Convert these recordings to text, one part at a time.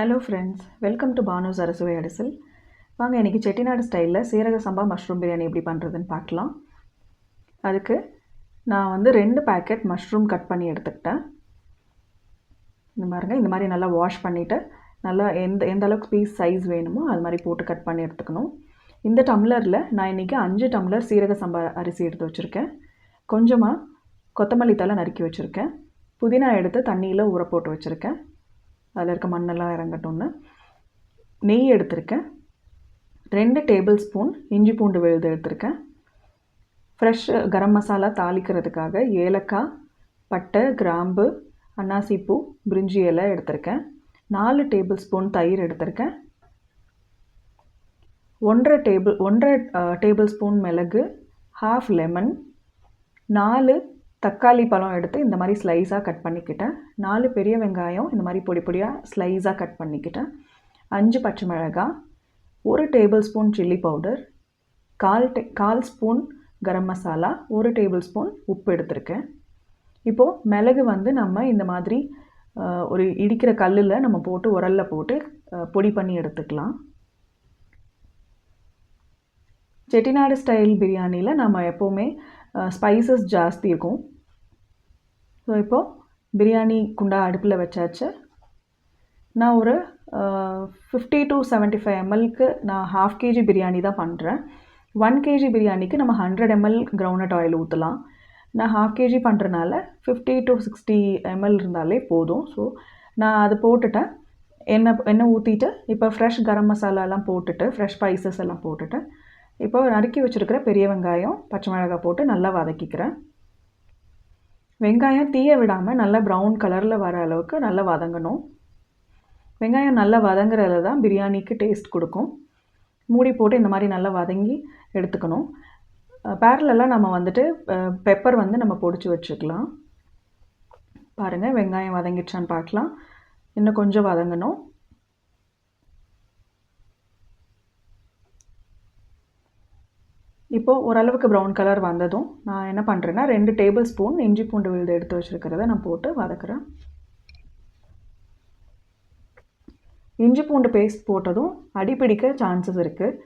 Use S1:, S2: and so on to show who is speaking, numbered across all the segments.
S1: Hello friends welcome to பானோஸ் அரசுவை அடிசல் வாங்க இன்றைக்கி செட்டிநாடு ஸ்டைலில் சீரக சம்பா மஷ்ரூம் பிரியாணி எப்படி பண்ணுறதுன்னு பார்க்கலாம். அதுக்கு நான் வந்து ரெண்டு பேக்கெட் மஷ்ரூம் கட் பண்ணி எடுத்துக்கிட்டேன். இந்த மாதிரிங்க இந்த மாதிரி நல்லா வாஷ் பண்ணிவிட்டு நல்லா எந்த எந்த அளவுக்கு பீஸ் சைஸ் வேணுமோ அது மாதிரி போட்டு கட் பண்ணி எடுத்துக்கணும். இந்த டம்ளரில் நான் இன்றைக்கி அஞ்சு டம்ளர் சீரக சம்பா அரிசி எடுத்து வச்சுருக்கேன். கொஞ்சமாக கொத்தமல்லி தலை நறுக்கி வச்சுருக்கேன். புதினா எடுத்து தண்ணியில் ஊற போட்டு வச்சுருக்கேன். அதில் இருக்க மண்ணெல்லாம் இறங்கட்டும்னு. நெய் எடுத்திருக்கேன். ரெண்டு டேபிள் ஸ்பூன் இஞ்சி பூண்டு விழுது எடுத்திருக்கேன். ஃப்ரெஷ் கரம் மசாலா தாளிக்கிறதுக்காக ஏலக்காய் பட்டை கிராம்பு அன்னாசிப்பூ பிரிஞ்சி இலை எடுத்திருக்கேன். நாலு டேபிள் ஸ்பூன் தயிர் எடுத்திருக்கேன். ஒன்றரை டேபிள் ஒன்றரை டேபிள் ஸ்பூன் மிளகு ஹாஃப் லெமன் நாலு தக்காளி பழம் எடுத்து இந்த மாதிரி ஸ்லைஸாக கட் பண்ணிக்கிட்டேன். நாலு பெரிய வெங்காயம் இந்த மாதிரி பொடி பொடியாக ஸ்லைஸாக கட் பண்ணிக்கிட்டேன். அஞ்சு பச்சை மிளகாய் ஒரு டேபிள் ஸ்பூன் சில்லி பவுடர் கால் டே கால் ஸ்பூன் கரம் மசாலா ஒரு டேபிள் ஸ்பூன் உப்பு எடுத்திருக்கேன். இப்போது மிளகு வந்து நம்ம இந்த மாதிரி ஒரு இடிக்கிற கல்லில் நம்ம போட்டு உரலில் போட்டு பொடி பண்ணி எடுத்துக்கலாம். செட்டிநாடு ஸ்டைல் பிரியாணியில் நம்ம எப்போவுமே ஸ்பைசஸ் ஜாஸ்தி இருக்கும். ஸோ இப்போது பிரியாணி குண்டா அடுப்பில் வச்சாச்சு. நான் ஒரு ஃபிஃப்டி டு செவன்ட்டி ஃபைவ் எம்எல்க்கு நான் ஹாஃப் கேஜி பிரியாணி தான் பண்ணுறேன் ஒன் கேஜி பிரியாணிக்கு நம்ம ஹண்ட்ரட் எம்எல் கிரவுண்ட் ஆயில் ஊற்றலாம் நான் ஹாஃப் கேஜி பண்ணுறனால ஃபிஃப்டி டு சிக்ஸ்டி எம்எல் இருந்தாலே போதும். ஸோ நான் அது போட்டுட்டேன். எண்ணெய் எண்ணெய் ஊற்றிட்டு இப்போ ஃப்ரெஷ் கரம் மசாலாலாம் போட்டுட்டு ஃப்ரெஷ் ஸ்பைசஸ் எல்லாம் போட்டுட்டு இப்போ நறுக்கி வச்சுருக்கிற பெரிய வெங்காயம் பச்சை மிளகாய் போட்டு நல்லா வதக்கிக்கிறேன். வெங்காயம் தீய விடாமல் நல்லா ப்ரௌன் கலரில் வர அளவுக்கு நல்லா வதங்கணும். வெங்காயம் நல்லா வதங்குறதுல தான் பிரியாணிக்கு டேஸ்ட் கொடுக்கும். மூடி போட்டு இந்த மாதிரி நல்லா வதங்கி எடுத்துக்கணும். பேரலெல்லாம் நம்ம வந்துட்டு பெப்பர் வந்து நம்ம பொடிச்சு வச்சுக்கலாம். பாருங்கள் வெங்காயம் வதங்கிடுச்சான்னு பார்க்கலாம். இன்னும் கொஞ்சம் வதங்கணும். இப்போது ஓரளவுக்கு ப்ரௌன் கலர் வந்ததும் நான் என்ன பண்ணுறேன்னா ரெண்டு டேபிள் ஸ்பூன் இஞ்சி பூண்டு விழுது எடுத்து வச்சுருக்கிறத நான் போட்டு வதக்குறேன். இஞ்சி பூண்டு பேஸ்ட் போட்டதும் அடிப்பிடிக்க சான்சஸ் இருக்குது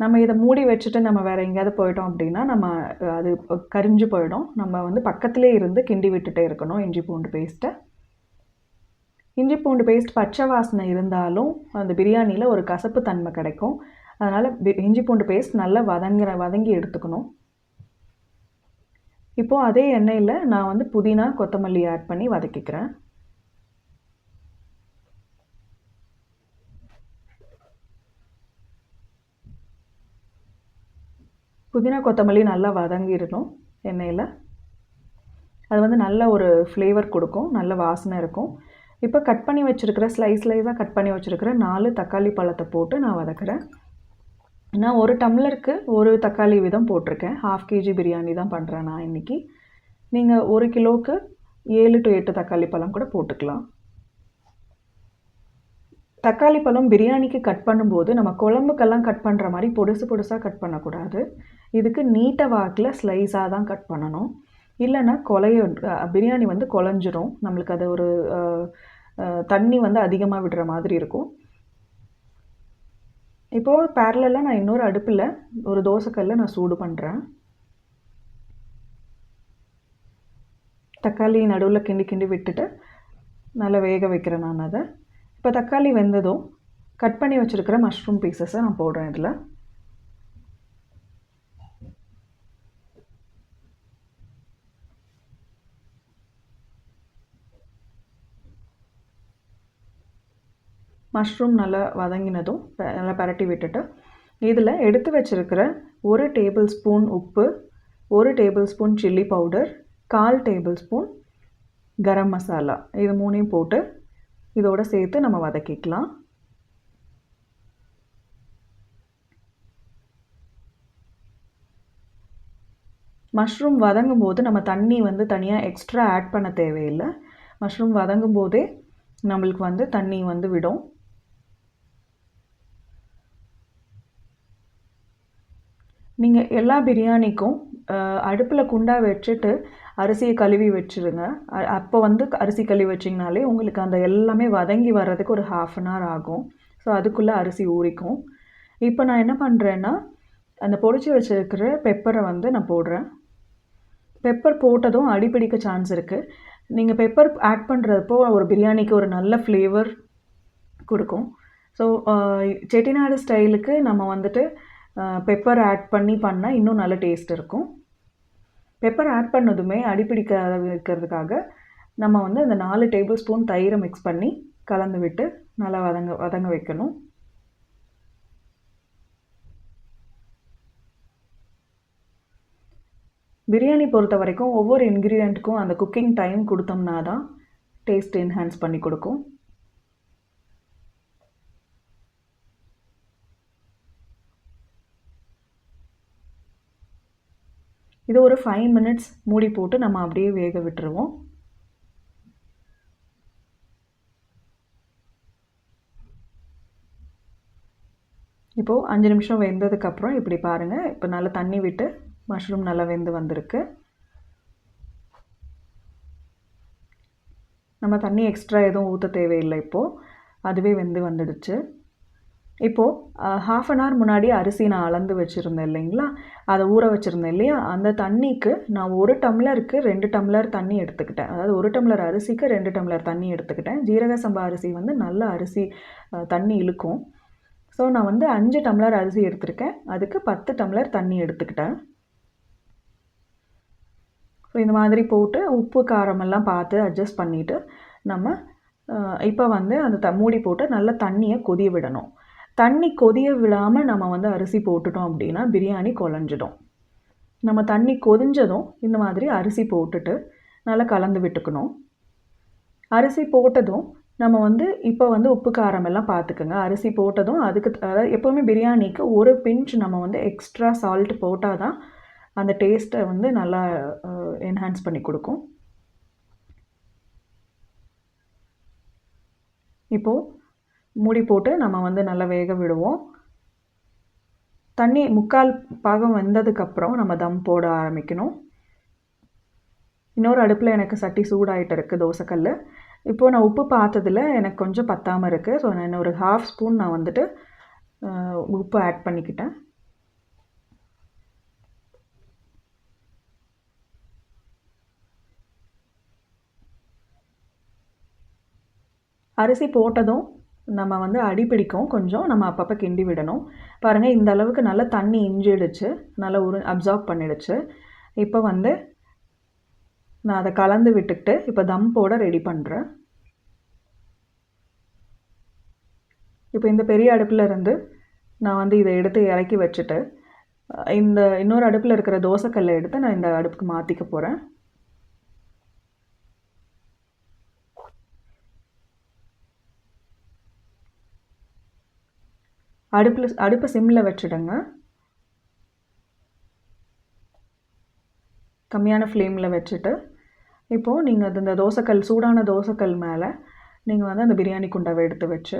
S1: நம்ம இதை மூடி வச்சுட்டு நம்ம வேறு எங்கேயாவது போயிட்டோம் அப்படின்னா நம்ம அது கரிஞ்சு போயிடும். நம்ம வந்து பக்கத்துலேயே இருந்து கிண்டி விட்டுட்டே இருக்கணும் இஞ்சி பூண்டு பேஸ்ட்டை இஞ்சி பூண்டு பேஸ்ட் பச்சை வாசனை இருந்தாலும் அந்த பிரியாணியில் ஒரு கசப்பு தன்மை கிடைக்கும். அதனால் இஞ்சி பூண்டு பேஸ்ட் நல்லா வதங்குற வதங்கி எடுத்துக்கணும். இப்போது அதே எண்ணெயில் நான் வந்து புதினா கொத்தமல்லி ஆட் பண்ணி வதக்கிக்கிறேன். புதினா கொத்தமல்லி நல்லா வதங்கிடணும் எண்ணெயில். அது வந்து நல்ல ஒரு ஃப்ளேவர் கொடுக்கும் நல்ல வாசனை இருக்கும். இப்போ கட் பண்ணி வச்சுருக்கிற ஸ்லைஸ் ஸ்லைஸாக கட் பண்ணி வச்சுருக்கிற நாலு தக்காளி பழத்தை போட்டு நான் வதக்குறேன். நான் ஒரு டம்ளருக்கு ஒரு தக்காளி விதம் போட்டிருக்கேன். ஹாஃப் கேஜி பிரியாணி தான் பண்ணுறேன் நான் இன்றைக்கி நீங்கள் ஒரு கிலோவுக்கு ஏழு டு எட்டு தக்காளி பழம் கூட போட்டுக்கலாம். தக்காளி பழம் பிரியாணிக்கு கட் பண்ணும்போது நம்ம குழம்புக்கெல்லாம் கட் பண்ணுற மாதிரி பொடுசு பொடுசாக கட் பண்ணக்கூடாது. இதுக்கு நீட்ட வாக்கில் ஸ்லைஸாக தான் கட் பண்ணணும். இல்லைன்னா கொலைய பிரியாணி வந்து குழஞ்சிரும். நம்மளுக்கு அது ஒரு தண்ணி வந்து அதிகமாக விடுற மாதிரி இருக்கும். இப்போது பேரலில் நான் இன்னொரு அடுப்பில் ஒரு தோசைக்கல்ல நான் சூடு பண்ணுறேன் தக்காளி நடுவில் கிண்டி கிண்டி விட்டுட்டு நல்லா வேக வைக்கிறேன் நான் அதை. இப்போ தக்காளி வெந்ததும் கட் பண்ணி வச்சுருக்கிற மஷ்ரூம் பீசஸை நான் போடுறேன் இதில். மஷ்ரூம் நல்லா வதங்கினதும் நல்லா பரட்டி விட்டுட்டு இதில் எடுத்து வச்சுருக்கிற ஒரு டேபிள் ஸ்பூன் உப்பு ஒரு டேபிள் ஸ்பூன் சில்லி பவுடர் கால் டேபிள் ஸ்பூன் கரம் மசாலா இது மூணையும் போட்டு இதோடு சேர்த்து நம்ம வதக்கிக்கலாம். மஷ்ரூம் வதங்கும் போது நம்ம தண்ணி வந்து தனியாக எக்ஸ்ட்ரா ஆட் பண்ண தேவையில்லை. மஷ்ரூம் வதங்கும் போதே நம்மளுக்கு வந்து தண்ணி வந்து விடும். நீங்கள் எல்லா பிரியாணிக்கும் அடுப்பில் குண்டா வச்சுட்டு அரிசியை கழுவி வச்சுருங்க. அப்போ வந்து அரிசி கழுவி வச்சிங்கனாலே உங்களுக்கு அந்த எல்லாமே வதங்கி வர்றதுக்கு ஒரு ஹாஃப் அன் ஹவர் ஆகும். ஸோ அதுக்குள்ளே அரிசி ஊறிக்கும். இப்போ நான் என்ன பண்ணுறேன்னா அந்த பொடிச்சு வச்சுருக்கிற பெப்பரை வந்து நான் போடுறேன். பெப்பர் போட்டதும் அடிப்பிடிக்க சான்ஸ் இருக்குது நீங்கள் பெப்பர் ஆட் பண்ணுறப்போ ஒரு பிரியாணிக்கு ஒரு நல்ல ஃப்ளேவர் கொடுக்கும். ஸோ செட்டிநாடு ஸ்டைலுக்கு நம்ம வந்துட்டு பெப்பர் ஆட் பண்ணி பண்ணால் இன்னும் நல்ல டேஸ்ட் இருக்கும். பெப்பர் ஆட் பண்ணதுமே அடிப்பிடிக்காத இருக்கிறதுக்காக நம்ம வந்து அந்த நாலு டேபிள் ஸ்பூன் தயிரை மிக்ஸ் பண்ணி கலந்து விட்டு நல்லா வதங்க வதங்க வைக்கணும். பிரியாணி பொறுத்த வரைக்கும் ஒவ்வொரு இன்க்ரீடியண்ட்டுக்கும் அந்த குக்கிங் டைம் கொடுத்தோம்னா தான் டேஸ்ட் என்ஹான்ஸ் பண்ணி கொடுக்கும். இது ஒரு ஃபைவ் மினிட்ஸ் மூடி போட்டு நம்ம அப்படியே வேக விட்டுருவோம். இப்போது அஞ்சு நிமிஷம் வெந்ததுக்கப்புறம் இப்படி பாருங்கள் இப்போ நல்லா தண்ணி விட்டு மஷ்ரூம் நல்லா வெந்து வந்திருக்கு. நம்ம தண்ணி எக்ஸ்ட்ரா எதுவும் ஊற்ற தேவையில்லை இப்போது அதுவே வெந்து வந்துடுச்சு. இப்போது ஹாஃப் அன் ஹவர் முன்னாடி அரிசி நான் அளந்து வச்சுருந்தேன் இல்லைங்களா? அதை ஊற வச்சுருந்தேன் இல்லையா? அந்த தண்ணிக்கு நான் ஒரு டம்ளருக்கு ரெண்டு டம்ளர் தண்ணி எடுத்துக்கிட்டேன். அதாவது ஒரு டம்ளர் அரிசிக்கு ரெண்டு டம்ளர் தண்ணி எடுத்துக்கிட்டேன். ஜீரக சம்பா அரிசி வந்து நல்ல அரிசி தண்ணி இழுக்கும். ஸோ நான் வந்து அஞ்சு டம்ளர் அரிசி எடுத்திருக்கேன். அதுக்கு பத்து டம்ளர் தண்ணி எடுத்துக்கிட்டேன். ஸோ இந்த மாதிரி போட்டு உப்பு காரமெல்லாம் பார்த்து அட்ஜஸ்ட் பண்ணிவிட்டு நம்ம இப்போ வந்து அந்த த மூடி போட்டு நல்லா தண்ணியை கொதிய விடணும். தண்ணி கொதிய விடாமல் நம்ம வந்து அரிசி போட்டுட்டோம் அப்படின்னா பிரியாணி குழஞ்சிடும் நம்ம தண்ணி கொதிஞ்சதும் இந்த மாதிரி அரிசி போட்டுட்டு நல்லா கலந்து விட்டுக்கணும். அரிசி போட்டதும் நம்ம வந்து இப்போ வந்து உப்பு காரம் எல்லாம் பார்த்துக்குங்க அரிசி போட்டதும் அதுக்கு அதாவது எப்போவுமே பிரியாணிக்கு ஒரு பிஞ்ச் நம்ம வந்து எக்ஸ்ட்ரா சால்ட் போட்டால் தான் அந்த டேஸ்ட்டை வந்து நல்லா என்ஹான்ஸ் பண்ணி கொடுக்கும். இப்போது மூடி போட்டு நம்ம வந்து நல்லா வேக விடுவோம். தண்ணி முக்கால் பாகம் வெந்ததுக்கப்புறம் நம்ம தம் போட ஆரம்பிக்கணும். இன்னொரு அடுப்பில் எனக்கு சட்டி சூடாகிட்டு இருக்குது தோசைக்கல் இப்போது நான் உப்பு பார்த்ததில் எனக்கு கொஞ்சம் பத்தாமல் இருக்குது ஸோ நான் ஒரு ஹாஃப் ஸ்பூன் நான் வந்துட்டு உப்பு ஆட் பண்ணிக்கிட்டேன். அரிசி போட்டதும் நம்ம வந்து அடிப்பிடிக்கும் கொஞ்சம் நம்ம அப்பப்போ கிண்டி விடணும். பாருங்கள் இந்த அளவுக்கு நல்லா தண்ணி இஞ்சிடுச்சு நல்லா உரு அப்சார்ப் பண்ணிடுச்சு. இப்போ வந்து நான் அதை கலந்து விட்டுக்கிட்டு இப்போ தம் போட ரெடி பண்ணுறேன் இப்போ இந்த பெரிய அடுப்பில் இருந்து நான் வந்து இதை எடுத்து இறக்கி வச்சுட்டு இந்த இன்னொரு அடுப்பில் இருக்கிற தோசைக்கல்லை எடுத்து நான் இந்த அடுப்புக்கு மாற்றிக்க போகிறேன் அடுப்பில் அடுப்பை சிம்மில் வச்சுடுங்க. கம்மியான ஃப்ளேமில் வச்சுட்டு இப்போது நீங்கள் அது இந்த தோசைக்கல் சூடான தோசைக்கல் மேலே நீங்கள் வந்து அந்த பிரியாணி குண்டாவை எடுத்து வச்சு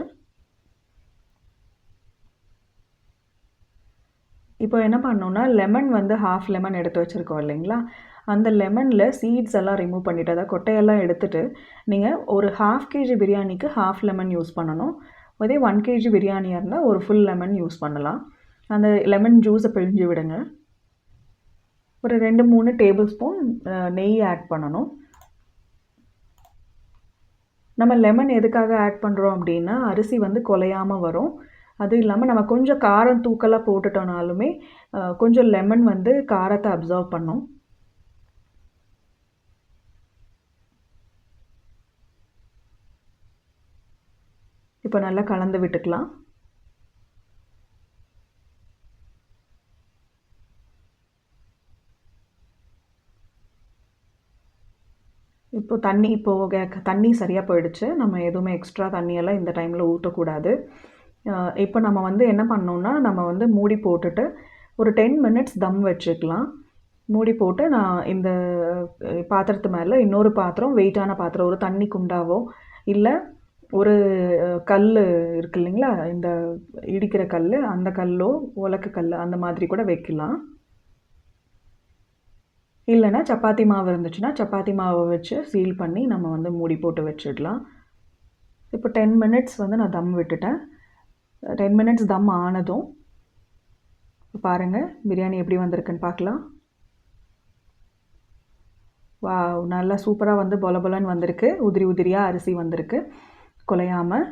S1: இப்போ என்ன பண்ணோன்னா லெமன் வந்து ஹாஃப் லெமன் எடுத்து வச்சுருக்கோம் இல்லைங்களா? அந்த லெமனில் சீட்ஸ் எல்லாம் ரிமூவ் பண்ணிவிட்டு அதாவது கொட்டையெல்லாம் எடுத்துகிட்டு நீங்கள் ஒரு ஹாஃப் கேஜி பிரியாணிக்கு ஹாஃப் லெமன் யூஸ் பண்ணணும். அதே ஒன் கேஜி பிரியாணியாக இருந்தால் ஒரு ஃபுல் லெமன் யூஸ் பண்ணலாம். அந்த லெமன் ஜூஸை பிழிஞ்சு விடுங்க. ஒரு ரெண்டு மூணு டேபிள் ஸ்பூன் நெய் ஆட் பண்ணணும். நம்ம லெமன் எதுக்காக ஆட் பண்ணுறோம் அப்படின்னா அரிசி வந்து குலையாமல் வரும். அதுவும் இல்லாமல் நம்ம கொஞ்சம் காரம் தூக்கலாக போட்டுட்டோனாலுமே கொஞ்சம் லெமன் வந்து காரத்தை அப்சர்வ் பண்ணும். இப்போ நல்லா கலந்து விட்டுக்கலாம். இப்போ தண்ணி இப்போது தண்ணி சரியாக போயிடுச்சு. நம்ம எதுவுமே எக்ஸ்ட்ரா தண்ணியெல்லாம் இந்த டைமில் ஊற்றக்கூடாது இப்போ நம்ம வந்து என்ன பண்ணோம்னா நம்ம வந்து மூடி போட்டுட்டு ஒரு டென் மினிட்ஸ் தம் வச்சுக்கலாம். மூடி போட்டு நான் இந்த பாத்திரத்து மேலே இன்னொரு பாத்திரம் வெயிட்டான பாத்திரம் ஒரு தண்ணி குண்டாவோ இல்லை ஒரு கல் இருக்கு இல்லைங்களா? இந்த இடிக்கிற கல் அந்த கல்லோ உலக்கு கல் அந்த மாதிரி கூட வைக்கலாம். இல்லைன்னா சப்பாத்தி மாவு இருந்துச்சுன்னா சப்பாத்தி மாவை வச்சு சீல் பண்ணி நம்ம வந்து மூடி போட்டு வச்சிடலாம். இப்போ டென் மினிட்ஸ் வந்து நான் தம் விட்டுட்டேன். டென் மினிட்ஸ் தம் ஆனதும் இப்போ பாருங்கள் பிரியாணி எப்படி வந்திருக்குன்னு பார்க்கலாம். வா நல்லா சூப்பராக வந்து பொல பொலன்னு வந்திருக்கு. உதிரி உதிரியாக அரிசி வந்திருக்கு. குலையாமல்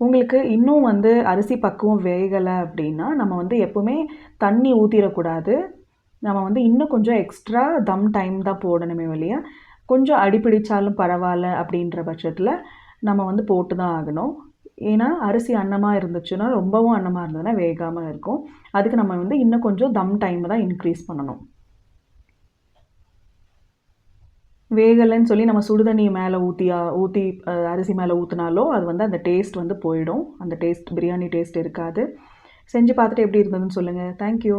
S1: உங்களுக்கு இன்னும் வந்து அரிசி பக்குவம் வேகலை அப்படின்னா நம்ம வந்து எப்போவுமே தண்ணி ஊற்றிடக்கூடாது நம்ம வந்து இன்னும் கொஞ்சம் எக்ஸ்ட்ரா தம் டைம் தான் போடணுமே வழியா கொஞ்சம் அடிப்பிடிச்சாலும் பரவாயில்ல அப்படின்ற பட்சத்தில் நம்ம வந்து போட்டு தான் ஆகணும். ஏன்னா அரிசி அன்னமாக இருந்துச்சுன்னா ரொம்பவும் அன்னமாக இருந்ததுன்னா வேகாமல் இருக்கும். அதுக்கு நம்ம வந்து இன்னும் கொஞ்சம் தம் டைம் தான் இன்க்ரீஸ் பண்ணணும். வேகலைன்னு சொல்லி நம்ம சுடுதண்ணி மேலே ஊற்றியா ஊற்றி அரிசி மேலே ஊற்றினாலோ அது வந்து அந்த டேஸ்ட் வந்து போயிடும். அந்த டேஸ்ட் பிரியாணி டேஸ்ட் இருக்காது. செஞ்சு பார்த்துட்டு எப்படி இருந்ததுன்னு சொல்லுங்கள் தேங்க்யூ